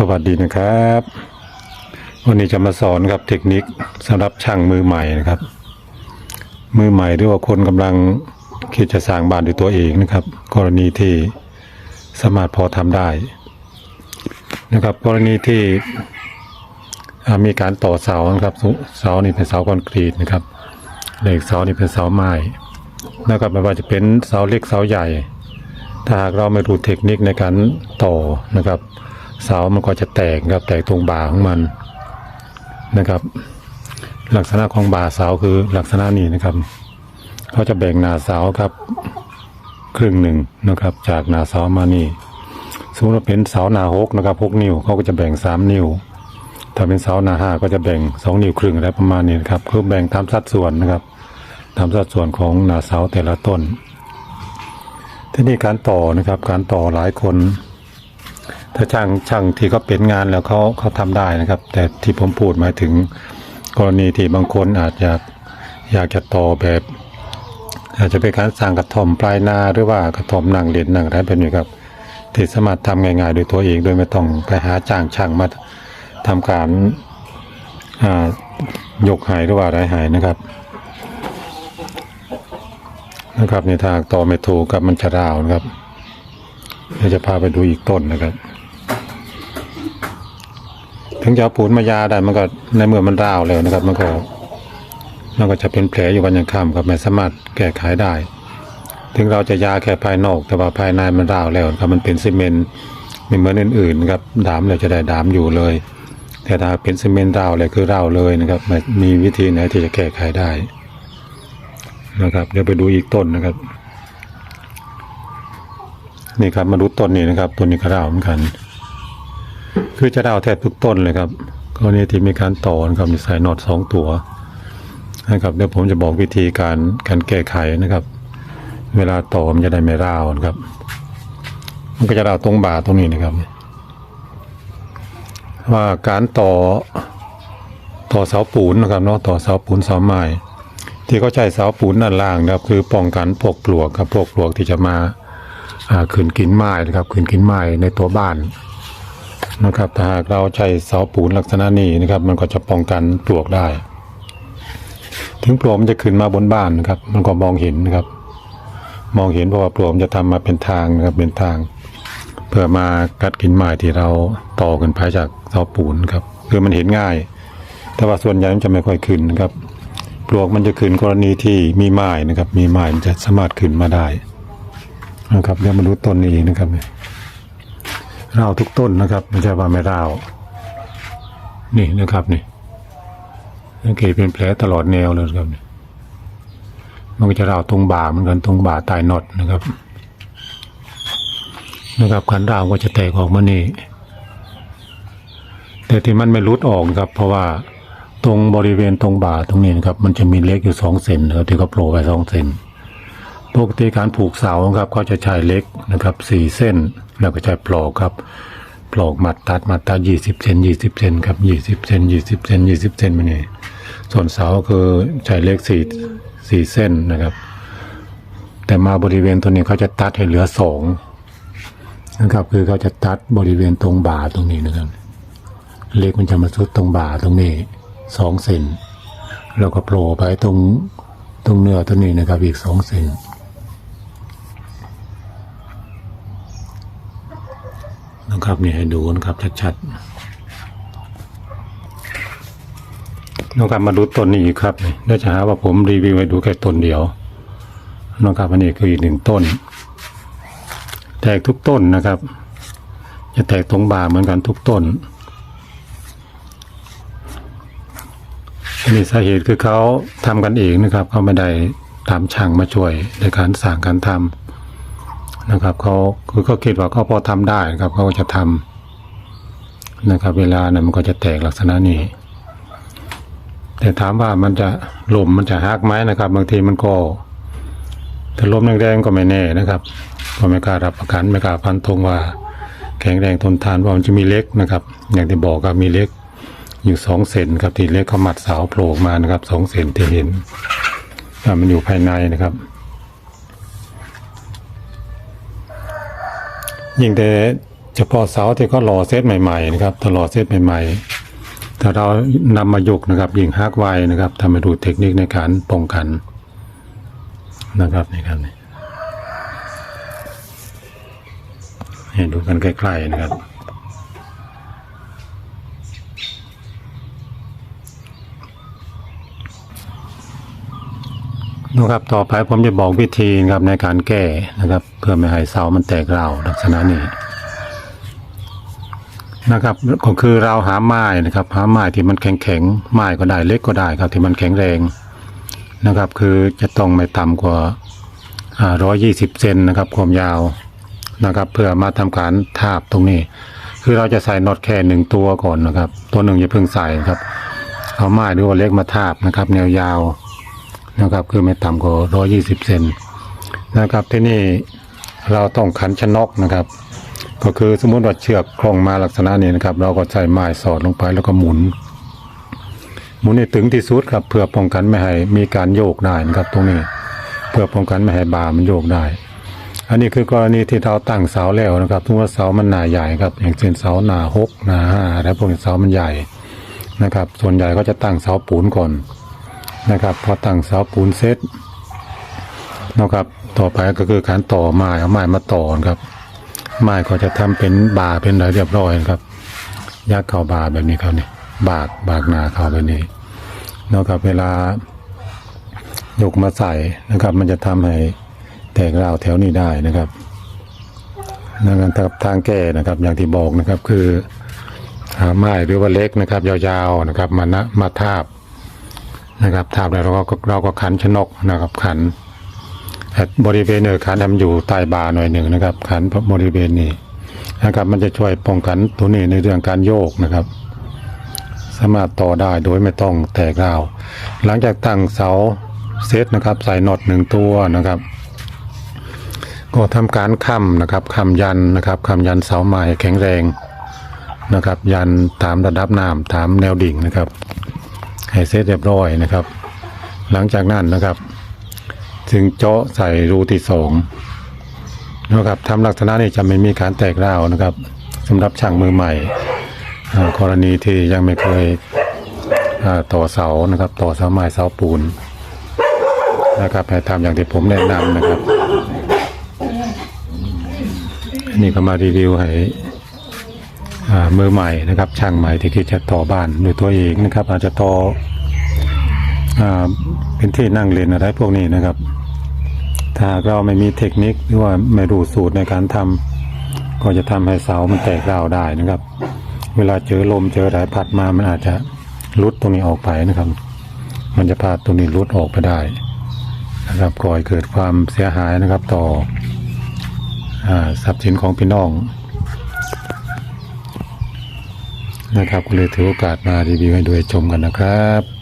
สวัสดีนะครับ วันนี้จะมาสอนครับเทคนิคสำหรับช่างมือใหม่นะครับ มือใหม่หรือว่าคนกำลังคิดจะสร้างบ้านด้วยตัวเองนะครับ กรณีที่สามารถพอทำได้นะครับ กรณีที่มีการต่อเสานะครับเสเสานี่เป็นเสาคอนกรีตนะครับเหล็กเสานี่เป็นเสาไม้นะครับไม่ว่าจะเป็นเสาเล็กเสาใหญ่ ถ้าหากเราไม่รู้เทคนิคในการต่อนะครับ เสามันก็จะแตกครับแตกตรงบ่าของมันนะครับ ลักษณะของบ่าเสาคือลักษณะนี้นะครับเขาจะแบ่งหนาเสาครับ ครึ่งหนึ่งนะครับ จากหนาเสามานี่สมมติว่าเป็นเสาหนาหกนะครับหกนิ้วเขาก็จะแบ่งสามนิ้วถ้าเป็นเสาหนาห้าก็จะแบ่งสองนิ้วครึ่งอะไรประมาณนี้นะครับคือแบ่งตามสัดส่วนนะครับตามสัดส่วนของหนาเสาแต่ละต้น ที่นี่การต่อนะครับ การต่อหลายคน ถ้าช่างช่างที่เขาเป็นงานแล้วเขาเขาทำได้นะครับ แต่ที่ผมพูดหมายถึงกรณีที่บางคนอาจจะอยากจะต่อแบบอาจจะเป็นการสร้างกระท่มปลายนาหรือว่ากระท่มนั่งเล่นนั่งอะไรแบบนี้ครับที่สามารถทำง่ายๆโดยตัวเองโดยไม่ต้องไปหาจ้างช่างมาทำการยกหายหรือว่าอะไรหายนะครับ นะครับในทางต่อไม่ถูกกับมันจะราวนะครับ เดี๋ยวจะพาไปดูอีกต้นนะครับ ถึงจะเอาปูนมายาได้มันก็ในเมื่อมันร้าวแล้วนะครับ มันก็มันก็จะเป็นแผลอยู่วันยังค่ำครับไม่สามารถแก้ไขได้ ถึงเราจะยาแค่ภายนอก แต่ว่าภายในมันร้าวแล้วครับมันเป็นซีเมนต์ไม่เหมือนอื่นๆครับดามแล้วจะได้ดามอยู่เลย แต่ถ้าเป็นซีเมนต์ร้าวเลยคือร้าวเลยนะครับไม่มีวิธีไหนที่จะแก้ไขได้นะครับ เดี๋ยวไปดูอีกต้นนะครับ นี่ครับมาดูต้นนี้นะครับต้นนี้ก็ร้าวเหมือนกัน คือจะดาวแทบทุกต้นเลยครับกรณีที่มีการต่อนะครับมีสายน็อตสองตัวนะครับเดี๋ยวผมจะบอกวิธีการการแก้ไขนะครับ เวลาต่อมันจะได้ไม่ร้าวนะครับ มันก็จะราวตรงบ่าตรงนี้นะครับ ว่าการต่อต่อเสาปูนนะครับเนาะต่อเสาปูนเสาไม้ที่เขาใช้เสาปูนด้านล่างนะครับ คือป้องกันพวกปลวกครับพวกปลวกที่จะมา ขึ้นกินไม้นะครับขึ้นกินไม้ในตัวบ้านนะครับถ้าหากเราใช้เสาปูนลักษณะนี้นะครับ มันก็จะป้องกันปลวกได้ ถึงปลวกมันจะขึ้นมาบนบ้านนะครับ มันก็มองเห็นนะครับ มองเห็นเพราะว่าปลวกมันจะทำมาเป็นทางนะครับเป็นทาง เพื่อมากัดกินไม้ที่เราต่อกันภายจากเสาปูนครับคือมันเห็นง่าย แต่ว่าส่วนใหญ่มันจะไม่ค่อยขึ้นนะครับ ปลวกมันจะขึ้นกรณีที่มีไม้นะครับ มีไม้มันจะสามารถขึ้นมาได้ นะครับเดี๋ยวมาดูต้นนี้นะครับราวทุกต้นนะครับ ไม่ใช่ว่าไม่ราว นี่นะครับนี่สังเกตเป็นแผลตลอดแนวเลยครับนี่มันก็จะราวตรงบ่าเหมือนกันตรงบ่าใต้น็อตนะครับ นะครับการราวก็จะแตกออกมานี่แต่ที่มันไม่รุดออกนะครับ เพราะว่าตรงบริเวณตรงบ่าตรงนี้นะครับ มันจะมีเล็กอยู่สองเซนนะครับที่เขาโผล่ไปสองเซน ปกติการผูกเสาครับเขาจะใช้เล็กนะครับสี่เส้นแล้วก็ใช้ปลอกครับปลอกมัดตัดมัดตัดยี่สิบเซนยี่สิบเซนครับยี่สิบเซนยี่สิบเซนยี่สิบเซนมานี่ส่วนเสาคือใช้เล็กสี่สี่เส้นนะครับ แต่มาบริเวณตัวนี้เขาจะตัดให้เหลือสองนะครับ คือเขาจะตัดบริเวณตรงบ่าตรงนี้นะครับเล็กมันจะมาสุดตรงบ่าตรงนี้สองเซนแล้วก็โผล่ไปตรงตรงเนื้อตัวนี้นะครับ อีกสองเซน นะครับนี่ให้ดูนะครับชัดๆนะครับมาดูต้นนี้อีกครับนี่เดี๋ยวจะหาว่าผมรีวิวให้ดูแค่ต้นเดียวนะครับอันนี้คืออีกหนึ่งต้น แตกทุกต้นนะครับ จะแตกตรงบ่าเหมือนกันทุกต้นนนี้สาเหตุคือเขาทำกันเองนะครับเขาไม่ได้ตามช่างมาช่วยในการสั่งการทำ นะครับเขาคือเขาคิดว่าเขาพอทำได้นะครับเขาก็จะทำนะครับ เวลาเนี่ยมันก็จะแตกลักษณะนี้ แต่ถามว่ามันจะลมมันจะหักไหมนะครับ บางทีมันก็แต่ลมแรงๆก็ไม่แน่นะครับก็ไม่กล้ารับประกันไม่กล้าพันธงว่า แข็งแรงทนทานเพราะมันจะมีเล็กนะครับ อย่างที่บอกครับมีเล็กอยู่สองเซนครับที่เล็กเขามัดเสาโผล่มานะครับสองเซนที่เห็นอ่มันอยู่ภายในนะครับ ยิ่งแต่เฉพาะเสาที่เขาหล่อเซตใหม่ๆนะครับถ้าหล่อเซตใหม่ๆถ้าเรานำมายกนะครับ ยิงฮักไวนะครับทำให้ดูเทคนิคในการป้องกันนะครับนี่ครับนี่ให้ดูกันใกล้ๆนะครับ นะครับต่อไปผมจะบอกวิธีนะครับในการแก้นะครับ เพื่อไม่ให้เสามันแตกเราลักษณะนี้นะครับก็คือเราหาไม้นะครับ หาไม้ที่มันแข็งแข็งไม้ก็ได้เล็กก็ได้ครับที่มันแข็งแรงนะครับ คือจะต้องไม่ต่ำกว่าร้อยยี่สิบเซนนะครับ ความยาวนะครับ เพื่อมาทำการทาบตรงนี้ คือเราจะใส่น็อตแค่หนึ่งตัวก่อนนะครับ ตัวหนึ่งอย่าเพิ่งใส่ครับเอาไม้หรือว่าเล็กมาทาบนะครับแนวยาว นะครับ คือไม่ต่ำกว่า120เซนนะครับที่นี่เราต้องขันชนกนะครับ ก็คือสมมติว่าเชือกคล้องมาลักษณะนี้นะครับ เราก็ใช้ไม้สอดลงไปแล้วก็หมุน หมุนให้ถึงที่สุดครับ เพื่อป้องกันไม่ให้มีการโยกได้นะครับ ตรงนี้ เพื่อป้องกันไม่ให้บามันโยกได้ อันนี้คือกรณีที่เราตั้งเสาแล้วนะครับทุกว่าเสามันหนาใหญ่ครับ อย่างเช่นเสาหนาหกหนาห้าแล้วพวกเสามันใหญ่นะครับ ส่วนใหญ่ก็จะตั้งเสาปูนก่อน นะครับ พอตั้งเสาปูนเสร็จนะครับ ต่อไปก็คือการต่อไม้เอาไม้มาต่อครับไม้ก็จะทำเป็นบาเป็นอะไรเรียบร้อยนะครับยัดเข้าบาแบบนี้ครับนี่บากบากนาเข้าแบบนี้นะครับเวลายกมาใส่นะครับ มันจะทำให้แตกราวแถวนี้ได้นะครับนะครับทางแก้นะครับ อย่างที่บอกนะครับคือหาไม้หรือว่าเล็กนะครับ ยาวๆนะครับ มานะมาทาบ นะครับทาบแล้วเราก็เราก็ขันชนกนะครับ ขันบริเวณเนอขันทำอยู่ใต้บาหน่อยหนึ่งนะครับ ขันบริเวณนี้นะครับ มันจะช่วยป้องกันตัวนี้ในเรื่องการโยกนะครับ สามารถต่อได้โดยไม่ต้องแตกราว หลังจากตั้งเสาเซตนะครับ ใส่น็อตหนึ่งตัวนะครับ ก็ทำการค้ำนะครับค้ำยันนะครับค้ำยันเสาไม้แข็งแรงนะครับ ยันตามระดับน้ำตามแนวดิ่งนะครับ ให้เสร็จเรียบร้อยนะครับ หลังจากนั้นนะครับจึงเจาะใส่รูที่สองนะครับทำลักษณะนี้จะไม่มีการแตกร้าวนะครับสำหรับช่างมือใหม่กรณีที่ยังไม่เคยต่อเสานะครับ ต่อเสาไม้เสาปูนนะครับให้ทำอย่างที่ผมแนะนำนะครับนนี้ก็มารีวิวให้ มือใหม่นะครับ ช่างใหม่ที่คิดจะต่อบ้านด้วยตัวเองนะครับ อาจจะต่อเป็นที่นั่งเล่นอะไรพวกนี้นะครับ ถ้าหากเราไม่มีเทคนิคหรือว่าไม่รู้สูตรในการทำก็จะทำให้เสามันแตกราวได้นะครับ เวลาเจอลมเจออะไรพัดมามันอาจจะลุดตรงนี้ออกไปนะครับ มันจะพาตรงนี้ลุดออกไปได้นะครับก่อให้เกิดความเสียหายนะครับต่ออทรัพย์สินของพี่น้อง นะครับก็เลยถือโอกาสมารีวิวให้ดูให้ชมกันนะครับ